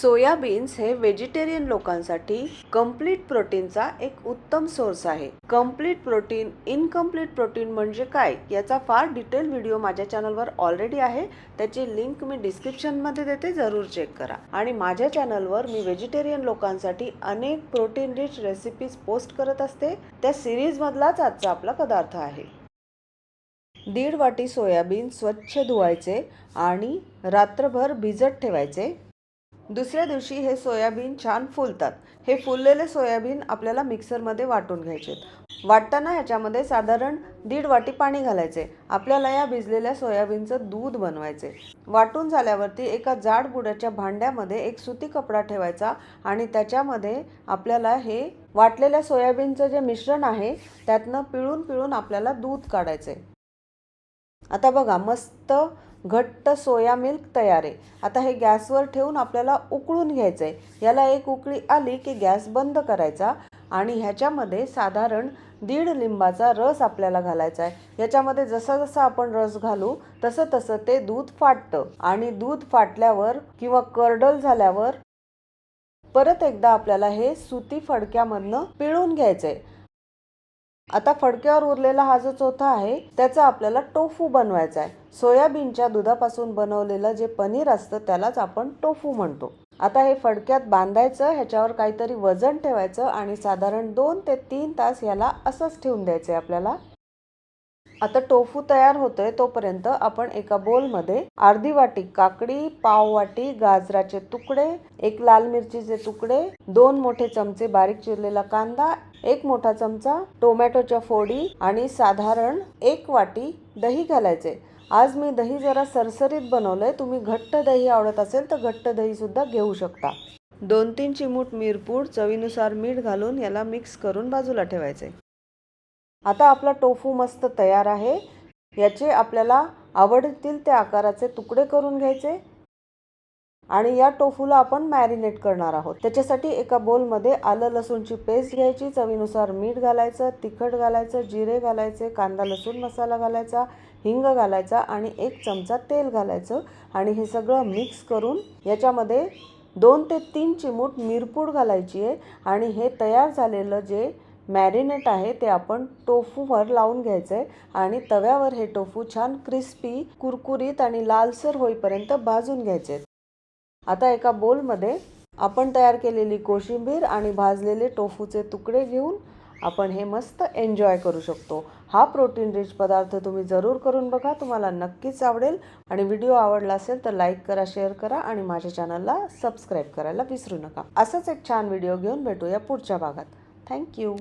Soya beans हे vegetarian लोकांसाठी complete प्रोटीनचा एक उत्तम सोर्स आहे. कंप्लीट प्रोटीन इनकम्प्लीट प्रोटीन म्हणजे काय याचा फार डिटेल व्हिडिओ माझ्या चॅनलवर ऑलरेडी आहे. त्याची लिंक मी डिस्क्रिप्शनमध्ये देते जरूर चेक करा. आणि माझ्या चॅनलवर मी व्हेजिटेरियन लोकांसाठी अनेक प्रोटीन रिच रेसिपीज पोस्ट करत असते. त्या सिरीजमधलाच आजचा आपला पदार्थ आहे. दीड वाटी सोयाबीन स्वच्छ धुवायचे आणि रात्रभर भिजत ठेवायचे. दुसऱ्या दिवशी हे सोयाबीन छान फुलतात. हे फुललेले सोयाबीन आपल्याला मिक्सरमध्ये वाटून घ्यायचे. वाटताना ह्याच्यामध्ये साधारण दीड वाटी पाणी घालायचे. आपल्याला या भिजलेल्या सोयाबीनचं दूध बनवायचे. वाटून झाल्यावरती एका जाड बुडाच्या भांड्यामध्ये एक सुती कपडा ठेवायचा आणि त्याच्यामध्ये आपल्याला हे वाटलेल्या सोयाबीनचं जे मिश्रण आहे त्यातनं पिळून पिळून आपल्याला दूध काढायचे. आता बघा मस्त घट्ट सोया मिल्क तयार आहे. आता हे गॅसवर ठेवून आपल्याला उकळून घ्यायचं आहे याला एक उकळी आली की गॅस बंद करायचा आणि ह्याच्यामध्ये साधारण दीड लिंबाचा रस आपल्याला घालायचा आहे. याच्यामध्ये जसा जसा आपण रस घालू तसं तसं ते दूध फाटतं. आणि दूध फाटल्यावर किंवा कर्डल झाल्यावर परत एकदा आपल्याला हे सुती फडक्यामधनं पिळून घ्यायचं आहे आता फडक्यावर उरलेला हा जो चौथा आहे त्याचा आपल्याला टोफू बनवायचा आहे. सोयाबीनच्या दुधापासून बनवलेलं जे पनीर असतं त्यालाच आपण टोफू म्हणतो. आता हे फडक्यात बांधायचं ह्याच्यावर काहीतरी वजन ठेवायचं आणि साधारण दोन ते तीन तास याला असंच ठेवून द्यायचं आहे आपल्याला. आता टोफू तयार होतोय तोपर्यंत आपण एका बोलमध्ये अर्धी वाटी काकडी पाव वाटी गाजराचे तुकडे एक लाल मिरचीचे तुकडे दोन मोठे चमचे बारीक चिरलेला कांदा एक मोठा चमचा टोमॅटोच्या फोडी आणि साधारण एक वाटी दही घालायचे. आज मी दही जरा सरसरीत बनवलंय. तुम्ही घट्ट दही आवडत असेल तर घट्ट दही सुद्धा घेऊ शकता. दोन तीन चिमूट मिरपूड चवीनुसार मीठ घालून याला मिक्स करून बाजूला ठेवायचे. आता आपला टोफू मस्त तयार आहे. याचे आपल्याला आवडतील त्या आकाराचे तुकडे करून घ्यायचे. आणि या टोफूला आपण मॅरिनेट करणार आहोत. त्याच्यासाठी एका बोलमध्ये आलं लसूणची पेस्ट घ्यायची चवीनुसार मीठ घालायचं तिखट घालायचं जिरे घालायचे कांदा लसूण मसाला घालायचा हिंग घालायचा आणि एक चमचा तेल घालायचं. आणि हे सगळं मिक्स करून याच्यामध्ये दोन ते तीन चिमूट मिरपूड घालायची आहे. आणि हे तयार झालेलं जे मॅरिनेट आहे ते आपण टोफूवर लावून घ्यायचं आहे. आणि तव्यावर हे टोफू छान क्रिस्पी कुरकुरीत आणि लालसर होईपर्यंत भाजून घ्यायचे आता एका बोलमध्ये आपण तयार केलेली कोशिंबीर आणि भाजलेले टोफूचे तुकडे घेऊन आपण हे मस्त एन्जॉय करू शकतो. हा प्रोटीन रिच पदार्थ तुम्ही जरूर करून बघा तुम्हाला नक्कीच आवडेल. आणि व्हिडिओ आवडला असेल तर लाईक करा शेअर करा आणि माझ्या चॅनलला सबस्क्राईब करायला विसरू नका. असंच एक छान व्हिडिओ घेऊन भेटूया पुढच्या भागात. थँक्यू.